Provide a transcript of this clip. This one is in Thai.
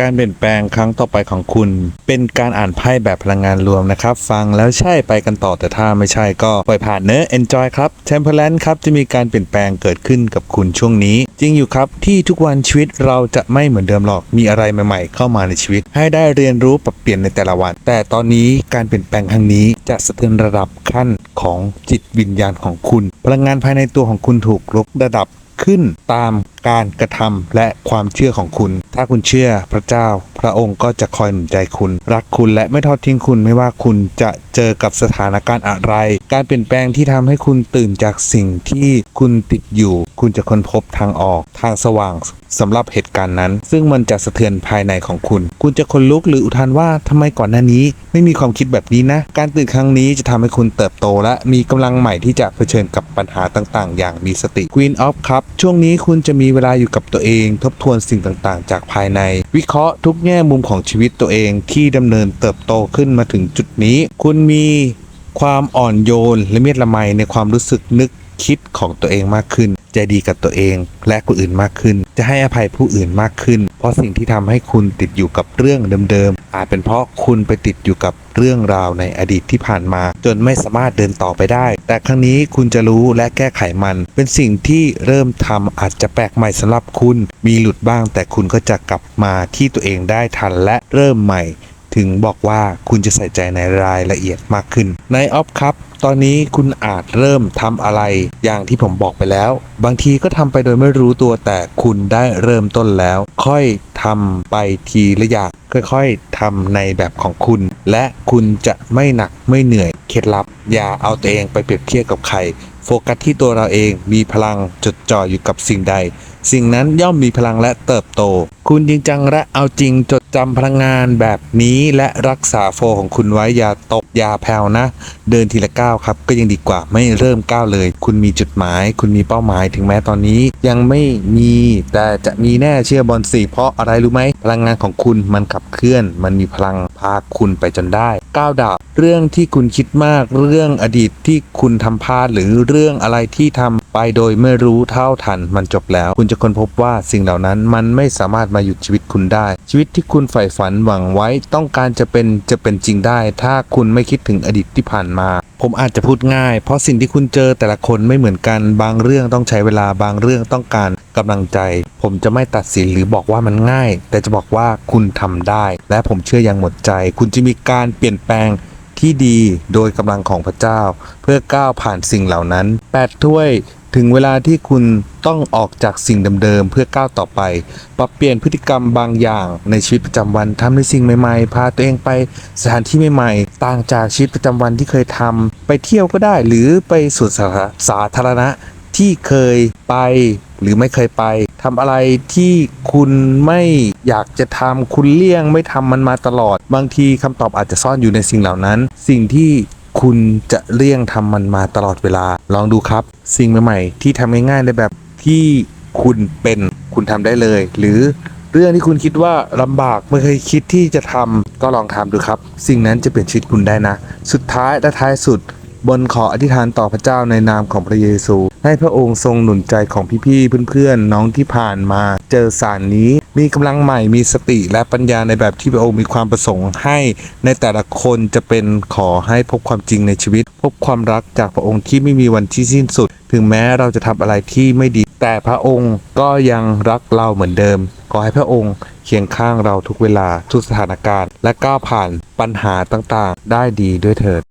การเปลี่ยนแปลงครั้งต่อไปของคุณ เป็นการอ่านไพ่แบบพลังงานรวมนะครับ ฟังแล้วใช่ไปกันต่อแต่ถ้าไม่ใช่ก็ปล่อยผ่านเนื้อ enjoy ครับ temperance ครับจะมีการเปลี่ยนแปลงเกิดขึ้นกับคุณช่วงนี้ จริงอยู่ครับที่ทุกวันชีวิตเราจะไม่เหมือนเดิมหรอกมีอะไรใหม่ๆ เข้ามาในชีวิต ให้ได้เรียนรู้ปรับเปลี่ยนในแต่ละวัน แต่ตอนนี้การเปลี่ยนแปลงครั้งนี้จะสะเทือนระดับขั้นของจิตวิญญาณของคุณ พลังงานภายในตัวของคุณถูกลดระดับขึ้นตาม การกระทำและความเชื่อของคุณ ถ้าคุณเชื่อพระเจ้า พระองค์ก็จะคอยหนุนใจคุณ รักคุณและไม่ทอดทิ้งคุณไม่ว่าคุณจะเจอกับสถานการณ์อะไร การเปลี่ยนแปลงที่ทำให้คุณตื่นจากสิ่งที่คุณติดอยู่คุณจะค้นพบทางออกทางสว่างสำหรับเหตุการณ์นั้น ซึ่งมันจะสะเทือนภายในของคุณ คุณจะคนลุกหรืออุทานว่าทำไมก่อนหน้านี้ ไม่มีความคิดแบบนี้นะ การตื่นครั้งนี้จะทำให้คุณเติบโตและมีกำลังใหม่ที่จะเผชิญกับปัญหาต่างๆ อย่างมีสติ Queen of ครับ ช่วงนี้คุณจะมีเวลาอยู่กับตัวเอง ทบทวนสิ่งต่างๆ จากภายใน วิเคราะห์ทุกแง่มุมของชีวิตตัวเองที่ดำเนินเติบโตขึ้นมาถึงจุดนี้ คุณมีความอ่อนโยนและเมียดละไมในความรู้สึกนึกคิดของตัวเองมากขึ้น ใจดีกับตัวเองและคนอื่นมากขึ้น จะให้อภัยผู้อื่นมากขึ้น เพราะสิ่งที่ทำให้คุณติดอยู่กับเรื่องเดิมๆ อาจเป็นเพราะคุณไปติดอยู่กับเรื่องราวในอดีตที่ผ่านมา จนไม่สามารถเดินต่อไปได้ แต่ครั้งนี้คุณจะรู้และแก้ไขมัน เป็นสิ่งที่เริ่มทำอาจจะแปลกใหม่สำหรับคุณ มีหลุดบ้าง แต่คุณก็จะกลับมาที่ตัวเองได้ทันและเริ่มใหม่ ถึงบอกว่าคุณจะใส่ใจในรายละเอียดมากขึ้นในออฟครับ ตอนนี้คุณอาจเริ่มทำอะไร อย่างที่ผมบอกไปแล้ว บางทีก็ทำไปโดยไม่รู้ตัวแต่คุณได้เริ่มต้นแล้ว ค่อยทำไปทีละอย่างค่อยๆทำในแบบของคุณ และคุณจะไม่หนักไม่เหนื่อยเคล็ดลับ อย่าเอาตัวเองไปเปรียบเทียบกับใครโฟกัสที่ตัวเราเองมีพลังจดจ่ออยู่กับสิ่งใด สิ่งนั้นย่อมมีพลังและเติบโต คุณจริงจังและเอาจริงจด จำพลังงานแบบนี้และรักษาโฟของคุณไว้อย่าตกอย่าแผ่วนะ เดินทีละก้าวครับ ก็ยังดีกว่าไม่เริ่มก้าวเลย คุณมีจุดหมาย คุณมีเป้าหมายถึงแม้ตอนนี้ยังไม่มีแต่จะมีแน่เชื่อบอลสี่เพราะอะไรรู้ไหมพลังงานของคุณมันขับเคลื่อน มันมีพลังพาคุณไปจนได้ก้าวดาบเรื่องที่คุณคิดมากเรื่องอดีตที่คุณทำพลาดหรือเรื่องอะไรที่ทำไปโดยไม่รู้เท่าทันมันจบแล้ว คุณจะค้นพบว่าสิ่งเหล่านั้นมันไม่สามารถมาหยุดชีวิตคุณได้ ชีวิตที่คุณใฝ่ฝันหวังไว้ต้องการจะเป็นจะเป็นจริงได้ ถ้าคุณไม่คิดถึงอดีตที่ผ่านมา ผมอาจจะพูดง่าย เพราะสิ่งที่คุณเจอแต่ละคนไม่เหมือนกันบางเรื่องต้องใช้เวลาบางเรื่องต้องการกำลังใจ ผมจะไม่ตัดสินหรือบอกว่ามันง่าย แต่จะบอกว่าคุณทำได้ และผมเชื่ออย่างหมดใจ คุณจะมีการเปลี่ยนแปลงที่ดีโดยกำลังของพระเจ้า เพื่อก้าวผ่านสิ่งเหล่านั้น8ถ้วยถึงเวลาที่คุณต้องออกจากสิ่งเดิมๆเพื่อก้าวต่อไป ปรับเปลี่ยนพฤติกรรมบางอย่างในชีวิตประจำวันทำในสิ่งใหม่ๆ พาตัวเองไปสถานที่ใหม่ๆ ต่างจากชีวิตประจำวันที่เคยทำไปเที่ยวก็ได้หรือไปสวนสาธารณะที่เคยไป หรือไม่เคยไปทำอะไรที่คุณไม่อยากจะทำคุณเลี่ยงไม่ทำมันมาตลอด บางทีคำตอบอาจจะซ่อนอยู่ในสิ่งเหล่านั้น สิ่งที่คุณจะเลี่ยงทำมันมาตลอดเวลา ลองดูครับ สิ่งใหม่ๆที่ทำง่ายๆในแบบที่คุณเป็นคุณทำได้เลย หรือเรื่องที่คุณคิดว่าลำบากไม่เคยคิดที่จะทำก็ลองทำดูครับ สิ่งนั้นจะเปลี่ยนชีวิตคุณได้นะ สุดท้ายและท้ายสุด บนขออธิษฐานต่อพระเจ้าในนามของพระเยซู ให้พระองค์ทรงหนุนใจของพี่ๆเพื่อนๆ น้องที่ผ่านมา เจอสารนี้ มีกำลังใหม่มีสติและปัญญาในแบบที่พระองค์มีความประสงค์ให้ ในแต่ละคนจะเป็นขอให้พบความจริงในชีวิต พบความรักจากพระองค์ที่ไม่มีวันที่สิ้นสุด ถึงแม้เราจะทำอะไรที่ไม่ดี แต่พระองค์ก็ยังรักเราเหมือนเดิม ขอให้พระองค์เคียงข้างเราทุกเวลาทุกสถานการณ์ และก้าวผ่านปัญหาต่างๆ ได้ดีด้วยเถิด